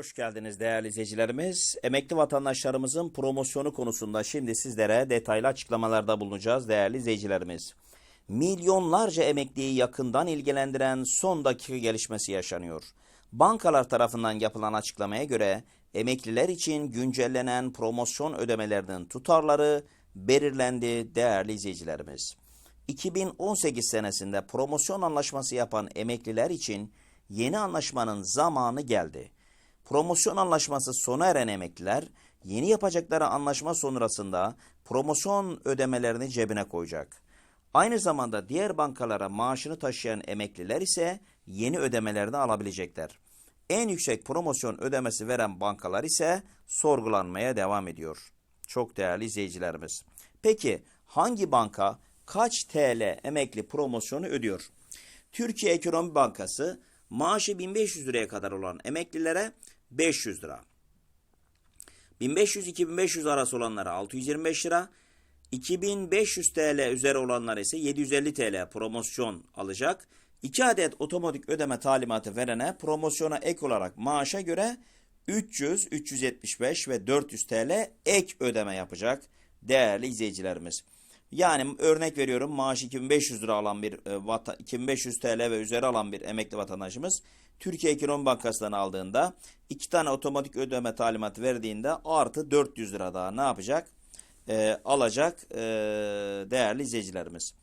Hoş geldiniz değerli izleyicilerimiz. Emekli vatandaşlarımızın promosyonu konusunda şimdi sizlere detaylı açıklamalarda bulunacağız değerli izleyicilerimiz. Milyonlarca emekliyi yakından ilgilendiren son dakika gelişmesi yaşanıyor. Bankalar tarafından yapılan açıklamaya göre emekliler için güncellenen promosyon ödemelerinin tutarları belirlendi değerli izleyicilerimiz. 2018 senesinde promosyon anlaşması yapan emekliler için yeni anlaşmanın zamanı geldi. Promosyon anlaşması sona eren emekliler yeni yapacakları anlaşma sonrasında promosyon ödemelerini cebine koyacak. Aynı zamanda diğer bankalara maaşını taşıyan emekliler ise yeni ödemelerini alabilecekler. En yüksek promosyon ödemesi veren bankalar ise sorgulanmaya devam ediyor. Çok değerli izleyicilerimiz. Peki hangi banka kaç TL emekli promosyonu ödüyor? Türkiye Ekonomi Bankası maaşı 1500 liraya kadar olan emeklilere 500 lira. 1500-2500 arası olanlara 625 lira. 2500 TL üzeri olanlara ise 750 TL promosyon alacak. 2 adet otomatik ödeme talimatı verene promosyona ek olarak maaşa göre 300, 375 ve 400 TL ek ödeme yapacak değerli izleyicilerimiz. Yani örnek veriyorum maaş 2500 lira alan bir e, vata, 2500 TL ve üzeri alan bir emekli vatandaşımız Türkiye Ekonomi Bankası'ndan aldığında iki tane otomatik ödeme talimatı verdiğinde artı 400 lira daha ne yapacak? E, alacak e, değerli izleyicilerimiz.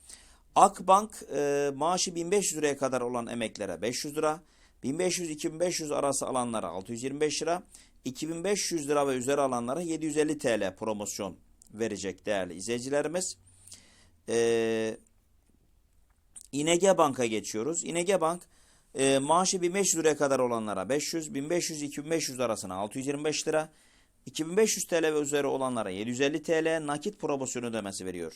Akbank e, maaşı 1500 liraya kadar olan emeklere 500 lira, 1500-2500 arası alanlara 625 lira, 2500 lira ve üzeri alanlara 750 TL promosyon verecek değerli izleyicilerimiz. Ee, İnege Bank'a geçiyoruz. İnege Bank e, maaşı 1500 liraya kadar olanlara 500, 1500-2500 arasına 625 lira, 2500 TL ve üzeri olanlara 750 TL nakit promosyon ödemesi veriyor.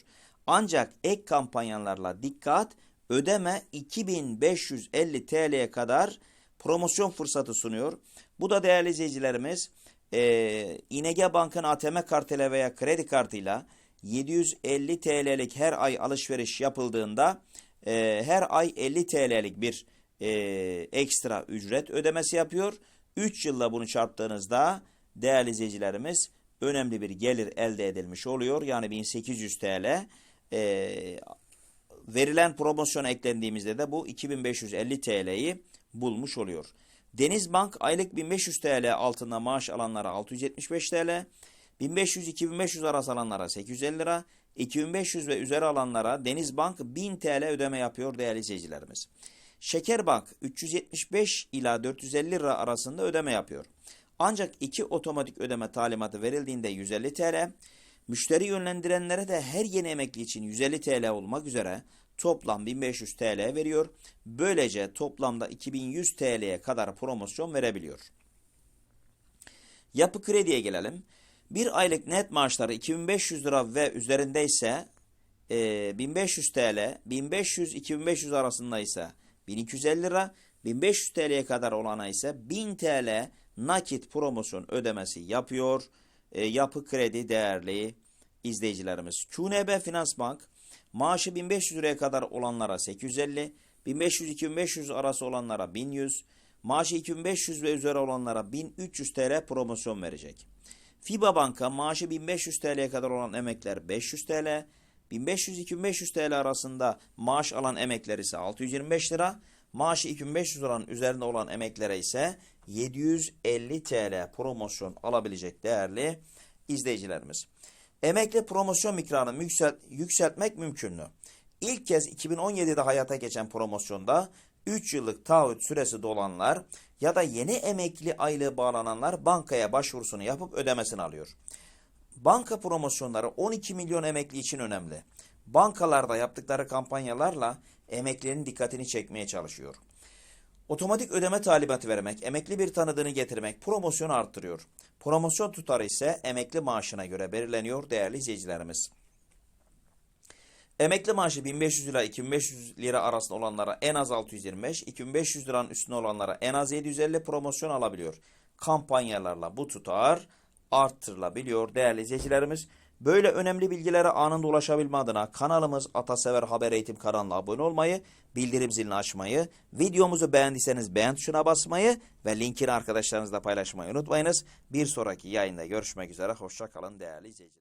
Ancak ek kampanyalarla dikkat ödeme 2550 TL'ye kadar promosyon fırsatı sunuyor. Bu da değerli izleyicilerimiz e, İnege Bank'ın ATM kartıyla veya kredi kartıyla 750 TL'lik her ay alışveriş yapıldığında e, her ay 50 TL'lik bir e, ekstra ücret ödemesi yapıyor. 3 yılla bunu çarptığınızda değerli izleyicilerimiz önemli bir gelir elde edilmiş oluyor. Yani 1800 TL e, verilen promosyona eklendiğimizde de bu 2550 TL'yi bulmuş oluyor. Denizbank aylık 1500 TL altında maaş alanlara 675 TL, 1500-2500 arası alanlara 850 lira, 2500 ve üzeri alanlara Denizbank 1000 TL ödeme yapıyor değerli izleyicilerimiz. Şekerbank 375 ila 450 lira arasında ödeme yapıyor. Ancak iki otomatik ödeme talimatı verildiğinde 150 TL, müşteri yönlendirenlere de her yeni emekli için 150 TL olmak üzere toplam 1500 TL veriyor. Böylece toplamda 2100 TL'ye kadar promosyon verebiliyor. Yapı krediye gelelim. Bir aylık net maaşları 2500 lira ve üzerindeyse e, 1500 TL, 1500-2500 arasında ise 1250 lira, 1500 TL'ye kadar olana ise 1000 TL nakit promosyon ödemesi yapıyor. E, yapı kredi değerli izleyicilerimiz. QNB Finans Bank maaşı 1500 liraya kadar olanlara 850, 1500-2500 arası olanlara 1100, maaşı 2500 ve üzeri olanlara 1300 TL promosyon verecek. FIBA Banka maaşı 1500 TL'ye kadar olan emekler 500 TL, 1500-2500 TL arasında maaş alan emekler ise 625 lira, maaşı 2500 liranın üzerinde olan emeklere ise 750 TL promosyon alabilecek değerli izleyicilerimiz. Emekli promosyon miktarını yükselt, yükseltmek mümkün mü? İlk kez 2017'de hayata geçen promosyonda 3 yıllık taahhüt süresi dolanlar ya da yeni emekli aylığı bağlananlar bankaya başvurusunu yapıp ödemesini alıyor. Banka promosyonları 12 milyon emekli için önemli. Bankalarda yaptıkları kampanyalarla emeklilerin dikkatini çekmeye çalışıyor. Otomatik ödeme talimatı vermek, emekli bir tanıdığını getirmek promosyonu arttırıyor. Promosyon tutarı ise emekli maaşına göre belirleniyor değerli izleyicilerimiz. Emekli maaşı 1500 lira 2500 lira arasında olanlara en az 625, 2500 liranın üstüne olanlara en az 750 promosyon alabiliyor. Kampanyalarla bu tutar arttırılabiliyor değerli izleyicilerimiz. Böyle önemli bilgilere anında ulaşabilme adına kanalımız Atasever Haber Eğitim kanalına abone olmayı, bildirim zilini açmayı, videomuzu beğendiyseniz beğen tuşuna basmayı ve linkini arkadaşlarınızla paylaşmayı unutmayınız. Bir sonraki yayında görüşmek üzere. Hoşça kalın değerli izleyiciler.